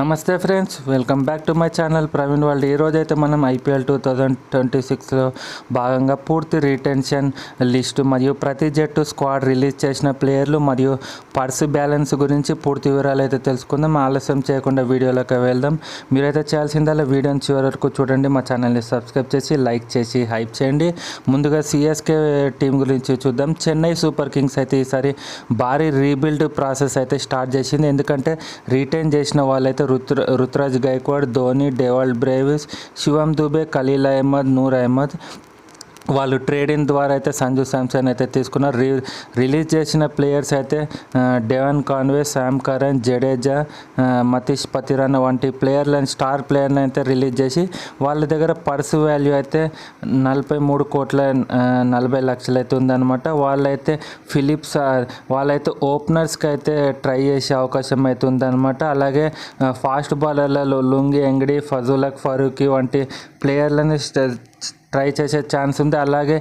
నమస్తే friends welcome back to my channel. Praveen వాళ్ళు ఈరోజైతే అయితే మనం ఐపీఎల్ టూ థౌజండ్ ట్వంటీ సిక్స్లో భాగంగా పూర్తి రిటెన్షన్ లిస్టు మరియు ప్రతి జట్టు స్క్వాడ్ రిలీజ్ చేసిన ప్లేయర్లు మరియు పర్స్ బ్యాలెన్స్ గురించి పూర్తి వివరాలు అయితే తెలుసుకుందాం. ఆలస్యం చేయకుండా వీడియోలోకి వెళ్దాం. మీరైతే చేయాల్సిందల్లా వీడియోని చివరి వరకు చూడండి. మా ఛానల్ని సబ్స్క్రైబ్ చేసి లైక్ చేసి హైప్ చేయండి. ముందుగా సిఎస్కే టీం గురించి చూద్దాం. చెన్నై సూపర్ కింగ్స్ అయితే ఈసారి భారీ రీబిల్డ్ ప్రాసెస్ అయితే స్టార్ట్ చేసింది. ఎందుకంటే రీటైన్ చేసిన వాళ్ళైతే रुत्र ऋतुराज गायकवाड धोनी डेवाल्ड ब्रेव्हिस शिवम दुबे खलील अहमद नूर अहमद వాళ్ళు ట్రేడింగ్ ద్వారా అయితే సంజు శాంసన్ అయితే తీసుకున్నారు. రి రిలీజ్ చేసిన ప్లేయర్స్ అయితే Devon Conway Sam Curran Jadeja Matheesha Pathirana వంటి ప్లేయర్లను స్టార్ ప్లేయర్ని అయితే రిలీజ్ చేసి వాళ్ళ దగ్గర పర్స్ వాల్యూ అయితే నలభై మూడు కోట్ల నలభై లక్షలు అయితే ఉందన్నమాట. వాళ్ళైతే ఫిలిప్స్ వాళ్ళైతే ఓపెనర్స్కి అయితే ట్రై చేసే అవకాశం అయితే ఉందన్నమాట. అలాగే ఫాస్ట్ బౌలర్లలో లుంగి ఎంగడి ఫజులక్ ఫరూకి వంటి ప్లేయర్లని ట్రై చేసే ఛాన్స్ ఉంది. అలాగే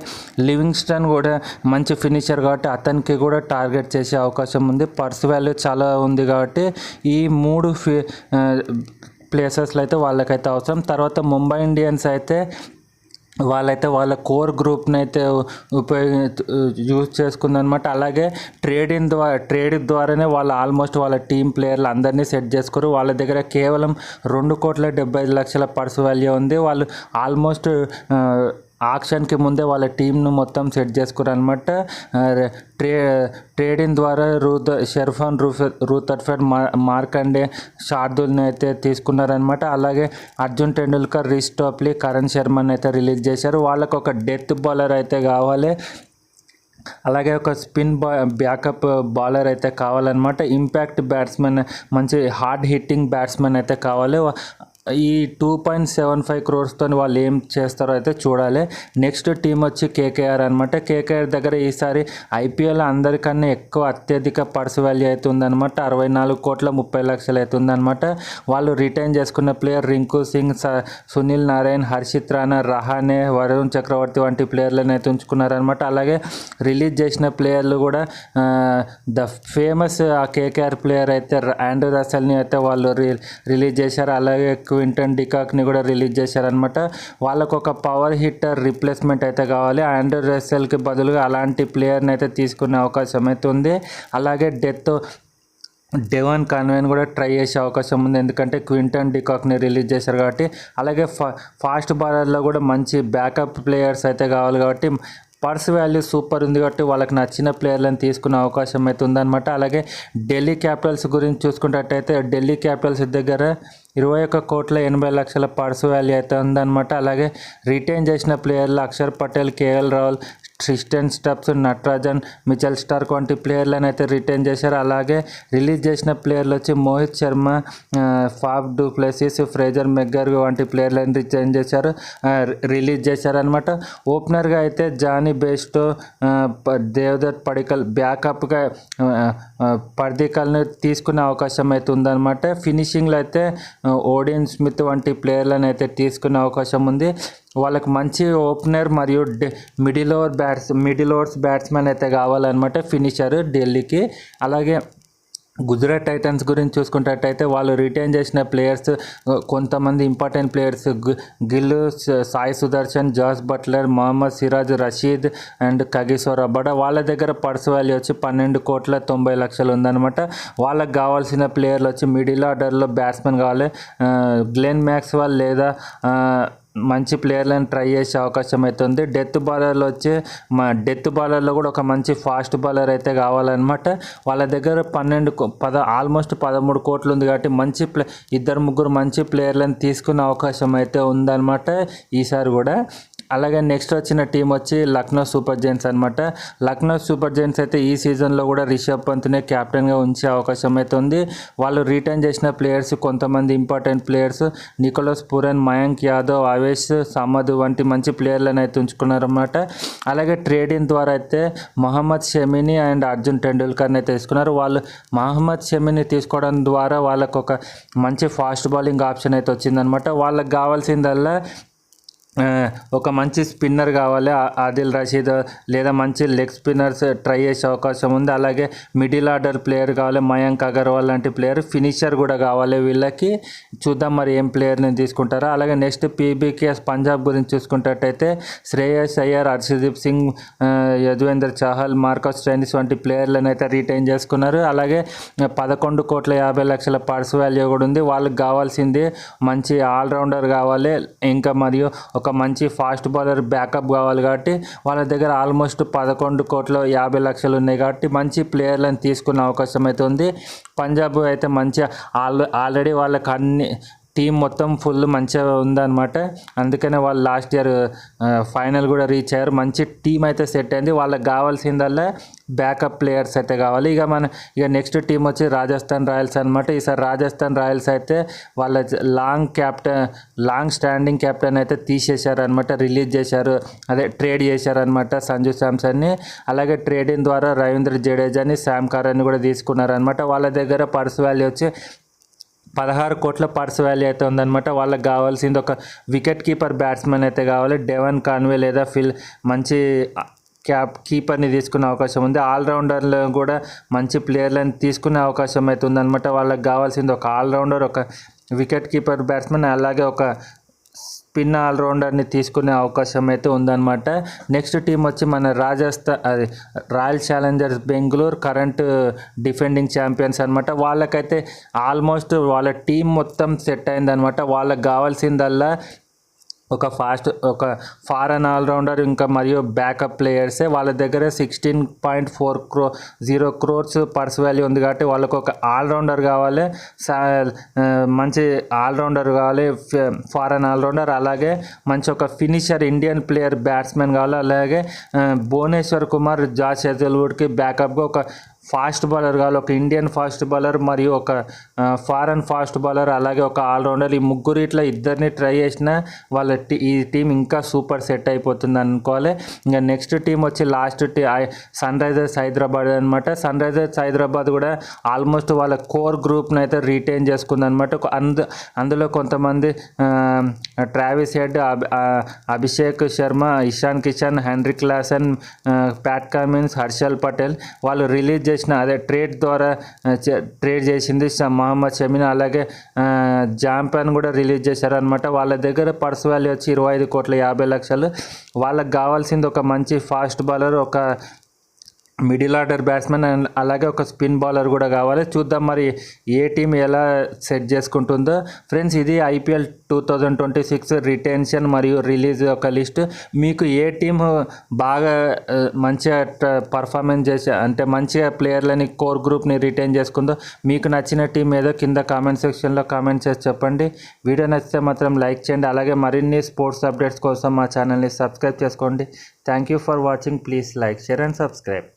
లివింగ్స్టన్ కూడా మంచి ఫినిషర్ కాబట్టి అతనికి కూడా టార్గెట్ చేసే అవకాశం ఉంది. పర్స్ వాల్యూ చాలా ఉంది కాబట్టి ఈ మూడు ఫి ప్లేసెస్లో అయితే వాళ్ళకైతే అవసరం. తర్వాత ముంబై ఇండియన్స్ అయితే వాళ్ళైతే వాళ్ళ కోర్ గ్రూప్ని అయితే ఉపయోగి యూజ్ చేసుకుందనమాట అలాగే ట్రేడింగ్ ద్వారా ట్రేడింగ్ ద్వారానే వాళ్ళు ఆల్మోస్ట్ వాళ్ళ టీం ప్లేయర్లు అందరినీ సెట్ చేసుకోరు. వాళ్ళ దగ్గర కేవలం రెండు కోట్ల డెబ్బై ఐదు లక్షల పర్స్ వాల్యూ ఉంది. వాళ్ళు ఆల్మోస్ట్ ఆక్షన్కి ముందే వాళ్ళ టీంను మొత్తం సెట్ చేసుకున్నారు అనమాట ట్రే ట్రేడింగ్ ద్వారా రూత్ షెర్ఫాన్ రూఫ్ రూతర్ఫెడ్ మా మార్కండే షార్దుల్ని అయితే తీసుకున్నారనమాట అలాగే అర్జున్ టెండూల్కర్ రిష్ టోప్లీ కరణ్ శర్మని అయితే రిలీజ్ చేశారు. వాళ్ళకు ఒక డెత్ బౌలర్ అయితే కావాలి. అలాగే ఒక స్పిన్ బా బ్యాకప్ బౌలర్ అయితే కావాలన్నమాట. ఇంపాక్ట్ బ్యాట్స్మెన్ మంచి హార్డ్ హిట్టింగ్ బ్యాట్స్మెన్ అయితే కావాలి. ఈ టూ పాయింట్ సెవెన్ ఫైవ్ క్రోర్స్తో వాళ్ళు ఏం చేస్తారో అయితే చూడాలి. నెక్స్ట్ టీం వచ్చి కేకేఆర్ అనమాట కేకేఆర్ దగ్గర ఈసారి ఐపీఎల్ అందరికన్నా ఎక్కువ అత్యధిక పర్స్ వాల్యూ అయితే ఉందన్నమాట. అరవై నాలుగు కోట్ల ముప్పై లక్షలు అయితే ఉందన్నమాట. వాళ్ళు రిటైన్ చేసుకున్న ప్లేయర్ రింకు సింగ్ స- సునీల్ నారాయణ్ హర్షిత్ రాణా రహానే వరుణ్ చక్రవర్తి వంటి ప్లేయర్లను అయితే ఉంచుకున్నారనమాట అలాగే రిలీజ్ చేసిన ప్లేయర్లు కూడా ద ఫేమస్ ఆ కేకేఆర్ ప్లేయర్ అయితే ఆండ్రూ రసల్ని అయితే వాళ్ళు రి రిలీజ్ చేశారు. అలాగే క్వింటన్ డికాక్ని కూడా రిలీజ్ చేశారనమాట వాళ్ళకు ఒక పవర్ హిట్టర్ రిప్లేస్మెంట్ అయితే కావాలి. ఆండ్రూ రెస్సెల్కి బదులుగా అలాంటి ప్లేయర్ని అయితే తీసుకునే అవకాశం అయితే ఉంది. అలాగే డెత్ డెవన్ కన్వెన్ కూడా ట్రై చేసే అవకాశం ఉంది. ఎందుకంటే క్వింటన్ డికాక్ని రిలీజ్ చేశారు కాబట్టి. అలాగే ఫా ఫాస్ట్ బౌలర్లో కూడా మంచి బ్యాకప్ ప్లేయర్స్ అయితే కావాలి కాబట్టి. పర్స్ వాల్యూ సూపర్ ఉంది కాబట్టి వాళ్ళకి నచ్చిన ప్లేయర్లను తీసుకునే అవకాశం అయితే ఉందన్నమాట. అలాగే ఢిల్లీ క్యాపిటల్స్ గురించి చూసుకున్నట్టయితే ఢిల్లీ క్యాపిటల్స్ దగ్గర ఇరవై ఒక్క కోట్ల ఎనభై లక్షల పర్స్ వాల్యూ అయితే ఉందన్నమాట. అలాగే రిటైన్ చేసిన ప్లేయర్లు Axar Patel KL Rahul Tristan Stubbs Natarajan Mitchell Starc వంటి ప్లేయర్లను అయితే రిటైన్ చేశారు. అలాగే రిలీజ్ చేసిన ప్లేయర్లు వచ్చి Mohit Sharma Faf du Plessis Fraser McGurk వంటి ప్లేయర్లను రిటైన్ చేశారు రిలీజ్ చేశారనమాట ఓపెనర్గా అయితే జానీ బేస్టో ప- దేవదత్ పడికల్ బ్యాకప్గా పర్దికల్ని తీసుకునే అవకాశం అయితే ఉందన్నమాట. ఫినిషింగ్లో అయితే ఓడియన్ స్మిత్ వంటి ప్లేయర్లను అయితే తీసుకునే అవకాశం ఉంది. వాళ్ళకి మంచి ఓపెనర్ మరియు middle over bats middle overs batsmen అయితే కావాలన్నమాట ఫినిషర్ ఢిల్లీకి. అలాగే గుజరాత్ టైటన్స్ గురించి చూసుకున్నట్టయితే వాళ్ళు రిటైన్ చేసిన ప్లేయర్స్ కొంతమంది important players Gill Sai Sudharsan Jos Buttler Mohammed Siraj Rashid and Kagiso Rabada. వాళ్ళ దగ్గర పర్స్ వాల్యూ వచ్చి పన్నెండు కోట్ల తొంభై లక్షలు ఉందన్నమాట. వాళ్ళకి కావాల్సిన ప్లేయర్లు వచ్చి మిడిల్ ఆర్డర్లో బ్యాట్స్మెన్ కావాలి. గ్లెన్ మ్యాక్స్వాల్ లేదా మంచి ప్లేయర్లను ట్రై చేసే అవకాశం అయితే ఉంది డెత్ బౌలర్లో వచ్చి మా డెత్ బౌలర్లో కూడా ఒక మంచి ఫాస్ట్ బౌలర్ అయితే కావాలన్నమాట. వాళ్ళ దగ్గర పన్నెండు పద ఆల్మోస్ట్ పదమూడు కోట్లు ఉంది కాబట్టి మంచి ప్లే ఇద్దరు ముగ్గురు మంచి ప్లేయర్లను తీసుకునే అవకాశం అయితే ఉందన్నమాట ఈసారి కూడా. అలాగే నెక్స్ట్ వచ్చిన టీం వచ్చి లక్నో సూపర్ జైన్స్ అనమాట లక్నో సూపర్ జైన్స్ అయితే ఈ సీజన్లో కూడా రిషబ్ పంత్నే కెప్టెన్గా ఉంచే అవకాశం అయితే ఉంది. వాళ్ళు రిటర్న్ చేసిన ప్లేయర్స్ కొంతమంది important players Nicholas Pooran Mayank Yadav Avesh Samad వంటి మంచి ప్లేయర్లను అయితే ఉంచుకున్నారన్నమాట. అలాగే ట్రేడింగ్ ద్వారా అయితే మహమ్మద్ షమిని అండ్ అర్జున్ టెండూల్కర్ని అయితే తీసుకున్నారు. వాళ్ళు మహమ్మద్ షమిని తీసుకోవడం ద్వారా వాళ్ళకు ఒక మంచి ఫాస్ట్ బౌలింగ్ ఆప్షన్ అయితే వచ్చిందనమాట వాళ్ళకి కావాల్సిందల్లా ఒక మంచి స్పిన్నర్ కావాలి. ఆదిల్ రషీద్ లేదా మంచి లెగ్ స్పిన్నర్స్ ట్రై చేసే అవకాశం ఉంది. అలాగే మిడిల్ ఆర్డర్ ప్లేయర్ కావాలి మయాంక్ అగర్వాల్ లాంటి ప్లేయర్ ఫినిషర్ కూడా కావాలి. వీళ్ళకి చూద్దాం మరి ఏం ప్లేయర్ని తీసుకుంటారో. అలాగే నెక్స్ట్ పీబీకేఎస్ పంజాబ్ గురించి చూసుకున్నట్టయితే శ్రేయస్ అయ్యర్ హర్షదీప్ సింగ్ ఆ, చహల్ మార్కస్ స్టైనిస్ వంటి ప్లేయర్లను అయితే రిటైన్ చేసుకున్నారు. అలాగే పదకొండు కోట్ల యాభై లక్షల పర్స్ వాల్యూ కూడా ఉంది. వాళ్ళకి కావాల్సింది మంచి ఆల్రౌండర్ కావాలి. ఇంకా మరియు ఒక ఒక మంచి ఫాస్ట్ బౌలర్ బ్యాకప్ కావాలి కాబట్టి వాళ్ళ దగ్గర ఆల్మోస్ట్ పదకొండు కోట్ల యాభై లక్షలు ఉన్నాయి కాబట్టి మంచి ప్లేయర్లను తీసుకునే అవకాశం అయితే ఉంది. పంజాబ్ అయితే మంచిగా ఆల్ ఆల్రెడీ వాళ్ళకి అన్ని టీం మొత్తం ఫుల్ మంచిగా ఉందన్నమాట. అందుకనే వాళ్ళు లాస్ట్ ఇయర్ ఫైనల్ కూడా రీచ్ అయ్యారు. మంచి టీం అయితే సెట్ అయింది. వాళ్ళకి కావాల్సిందల్లా బ్యాకప్ ప్లేయర్స్ అయితే కావాలి. ఇక మన ఇక నెక్స్ట్ టీం వచ్చి రాజస్థాన్ రాయల్స్ అనమాట ఈసారి రాజస్థాన్ రాయల్స్ అయితే వాళ్ళ long captain long standing captain అయితే తీసేశారనమాట రిలీజ్ చేశారు. అదే ట్రేడ్ చేశారనమాట సంజు శాంసన్ని. అలాగే ట్రేడింగ్ ద్వారా రవీంద్ర జడేజాని శామ్ కారాన్ని కూడా తీసుకున్నారనమాట వాళ్ళ దగ్గర పర్స్ వాల్యూ వచ్చి పదహారు కోట్ల పర్స్ వాల్యూ అయితే ఉందన్నమాట. వాళ్ళకి కావాల్సింది ఒక వికెట్ కీపర్ బ్యాట్స్మెన్ అయితే కావాలి. డెవన్ కాన్వే లేదా ఫిల్ మంచి క్యాప్ కీపర్ని తీసుకునే అవకాశం ఉంది. ఆల్రౌండర్లో కూడా మంచి ప్లేయర్లను తీసుకునే అవకాశం అయితే ఉందన్నమాట. వాళ్ళకి కావాల్సింది ఒక ఆల్రౌండర్ ఒక వికెట్ కీపర్ బ్యాట్స్మెన్ అలాగే ఒక స్పిన్ ఆల్రౌండర్ని తీసుకునే అవకాశం అయితే ఉందన్నమాట. నెక్స్ట్ టీం వచ్చి మన రాజస్థాన్ అది Royal Challengers Bengaluru current defending champions అనమాట వాళ్ళకైతే ఆల్మోస్ట్ వాళ్ళ టీం మొత్తం సెట్ అయిందనమాట వాళ్ళకి కావాల్సిందల్లా ఒక ఫాస్ట్ ఒక ఫారెన్ ఆల్రౌండర్ ఇంకా మరియు బ్యాకప్ ప్లేయర్సే. వాళ్ళ దగ్గర సిక్స్టీన్ పాయింట్ ఫోర్ క్రో జీరో క్రోర్స్ పర్స్ వాల్యూ ఉంది కాబట్టి వాళ్ళకు ఒక ఆల్రౌండర్ కావాలి. మంచి ఆల్రౌండర్ కావాలి ఫారెన్ ఆల్రౌండర్. అలాగే మంచి ఒక ఫినిషర్ ఇండియన్ ప్లేయర్ బ్యాట్స్మెన్ కావాలి. అలాగే భువనేశ్వర్ కుమార్ జాస్ హెజల్వుడ్కి బ్యాకప్గా ఒక ఫాస్ట్ బౌలర్ కావాలి ఒక ఇండియన్ ఫాస్ట్ బౌలర్ మరియు ఒక ఫారెన్ ఫాస్ట్ బౌలర్ అలాగే ఒక ఆల్రౌండర్. ఈ ముగ్గురు ఇట్లా ఇద్దరిని ట్రై చేసినా వాళ్ళ టీ ఈ టీం ఇంకా సూపర్ సెట్ అయిపోతుంది అనుకోవాలి. ఇంకా నెక్స్ట్ టీం వచ్చి లాస్ట్ టీ సన్ రైజర్స్ హైదరాబాద్ అనమాట సన్ రైజర్స్ హైదరాబాద్ కూడా ఆల్మోస్ట్ వాళ్ళ కోర్ గ్రూప్ని అయితే రీటైన్ చేసుకుంది అనమాట అందు అందులో కొంతమంది ఆ, Travis Head Abhishek Sharma Ishan Kishan Henry Klaasen Pat Cummins Harshal Patel వాళ్ళు రిలీజ్ చేసిన అదే ట్రేడ్ ద్వారా చే- ట్రేడ్ చేసింది మహమ్మద్ షమీన్. అలాగే జాంపాన్ కూడా రిలీజ్ చేశారనమాట వాళ్ళ దగ్గర పర్స్ వాల్యూ వచ్చి ఇరవై ఐదు కోట్ల యాభై లక్షలు. వాళ్ళకి కావాల్సింది ఒక మంచి ఫాస్ట్ బౌలర్ ఒక మిడిల్ ఆర్డర్ బ్యాట్స్మెన్ అండ్ అలాగే ఒక స్పిన్ బౌలర్ కూడా కావాలి. చూద్దాం మరి ఏ టీం ఎలా సెట్ చేసుకుంటుందో. ఫ్రెండ్స్ ఇది IPL two thousand twenty six retention మరియు రిలీజ్ ఒక లిస్ట్. మీకు ఏ టీం బాగా మంచిగా పర్ఫార్మెన్స్ చేసే అంటే మంచిగా ప్లేయర్లని కోర్ గ్రూప్ని రిటైన్ చేసుకుందో మీకు నచ్చిన టీం ఏదో కింద కామెంట్ సెక్షన్లో కామెంట్ చేసి చెప్పండి. వీడియో నచ్చితే మాత్రం లైక్ చేయండి. అలాగే మరిన్ని స్పోర్ట్స్ అప్డేట్స్ కోసం మా ఛానల్ని సబ్స్క్రైబ్ చేసుకోండి. Thank you for watching. Please like share and subscribe.